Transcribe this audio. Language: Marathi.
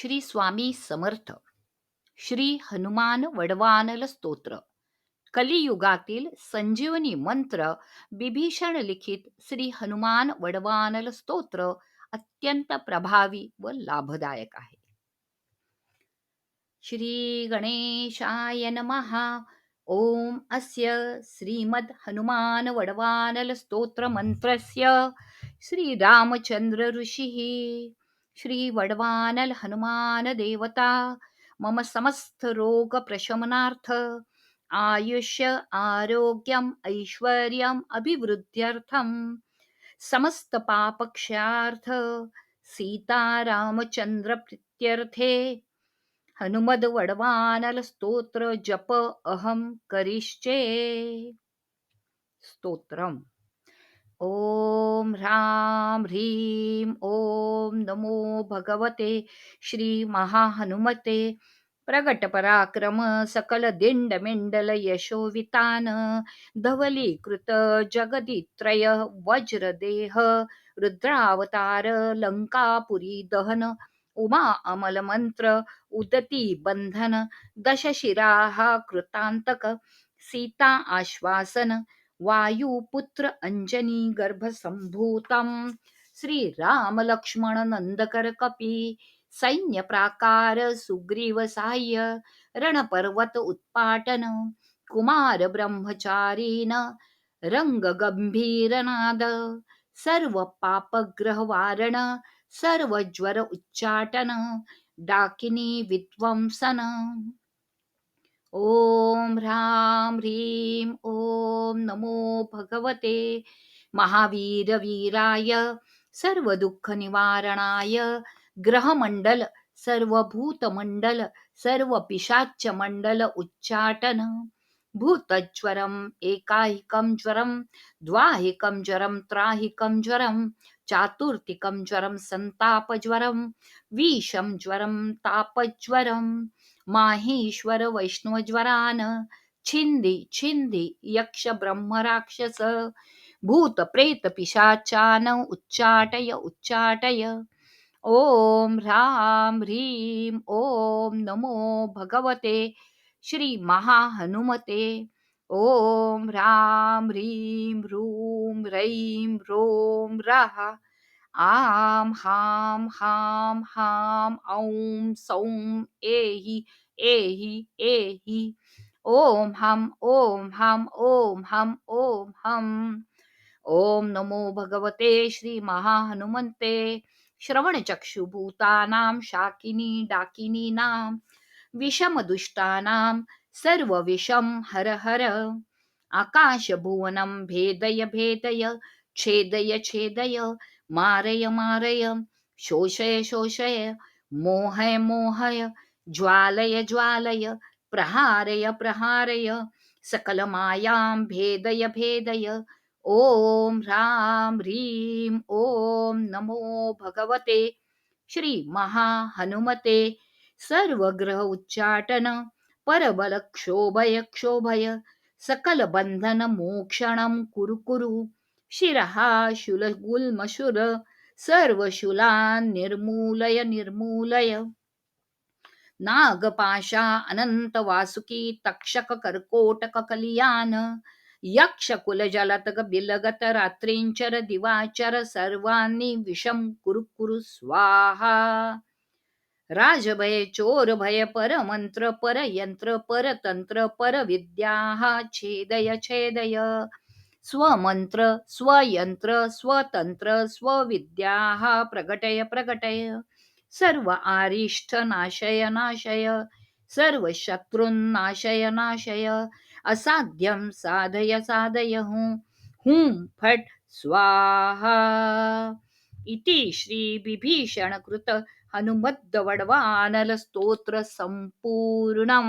श्री स्वामी समर्थ. श्री हनुमान वडवानल स्तोत्र. कलियुगातील संजीवनी मंत्र बिभीषण लिखित श्री हनुमान वडवानल स्तोत्र अत्यंत प्रभावी व लाभदायक आहे. श्री गणेशाय महा ओम अस्य श्रीमद हनुमान वडवानल स्तोत्र मंत्रस्य श्री रामचंद्र ऋषिः. श्री वडवानल हनुमान देवता मम समस्त रोग प्रशमनार्थ आयुष्य आरोग्यम ऐश्वर्यम अभिवृद्ध्यर्थम समस्त पापक्षार्थ सीतारामचंद्र प्रीत्यर्थे हनुमद वडवानल स्तोत्र जप अहम करिश्चे स्तोत्रम। ओम ह्रां ह्रीं ॐ नमो भगवते श्री महाहनुमते प्रगट पराक्रम सकल दिंड यशोवितान धवलीकृत जगदित्रय वज्रदेह रुद्रावतार लंकापुरी दहन उमा अमल मंत्र उदती बंधन दशशिराः कृतांतक सीता आश्वासन वायुपुत्र अंजनी गर्भसंभूतम। श्री राम लक्ष्मण नंदकर कपी सैन्य प्राकार सुग्रीव साह्य रणपर्वत उत्पाटन। कुमार ब्रह्मचारीन रंग गंभीरनाद सर्व पापग्रह वारण सर्व ज्वर उच्चाटन। डाकिनी विद्वंसन ओम ह्रां ह्रीं ओम नमो भगवते। महावीर वीराय सर्व दुःख निवारणाय। ग्रहमंडल सर्व भूतमंडल सर्व पिशाच मंडल उच्चाटन। भूतज्वरम एकाहिकं ज्वरम द्वाहिकं ज्वरम त्राहिकं ज्वरम चातुर्थिकं ज्वरम सन्तापज्वरं विषम ज्वरम तापज्वरम् माहेश्वर वैष्णवज्वरान. छिंदी छिंदी यक्ष ब्रह्म राक्षस. भूत प्रेत पिशाचान उच्चाटय उच्चाटय. ओम ह्रां ह्रीं ओम नमो भगवते. श्री महाहनुमते. ओम ह्रां ह्रीं ह्रूं रैं रोम रहा. आम हाम हाम हाम औं सौं एहि एहि एहि। ओम हम ओम हम ओम हम ओम हम। ओम नमो भगवते श्री महाहनुमंते श्रवणचक्षुभूतानां शाकिनी डाकिनीनां विषमदुष्टानां सर्वविषं हर हर। आकाशभुवनं भेदय भेदय छेदय छेदय। मारय मारय शोषय शोषय मोहय मोहय ज्वालय ज्वालय प्रहारय प्रहारय सकलमायां भेदय भेदय ओम ह्रां ह्रीं ओम नमो भगवते श्री महाहनुमते सर्वग्रह उच्चाटन परबल क्षोभय क्षोभय सकल बंधन मोक्षणं कुरु कुरु शिरः शुलगुल्मशुर सर्वशूलान् निर्मूलय निर्मूलय। नागपाशा अनंत वासुकी तक्षक कर्कोटक कलियान यक्ष कुलजलतक बिलगत रात्रींचर दिवाचर सर्वांनी विषम कुरु कुरु स्वाहा। राजभय चोर भय पर मंत्र पर यंत्र पर तंत्र पर विद्या छेदय छेदय। स्वमंत्र स्वयंत्र स्वतंत्र स्वविद्या प्रगटय प्रगटय। सर्व आरिष्ठ नाशय नाशय। सर्व शत्रुन्नाशय नाशय असाध्यम साधय साधय हूं। हूं फट स्वाहा। इति श्री विभीषण कृत हनुमद् स्तोत्र संपूर्णम्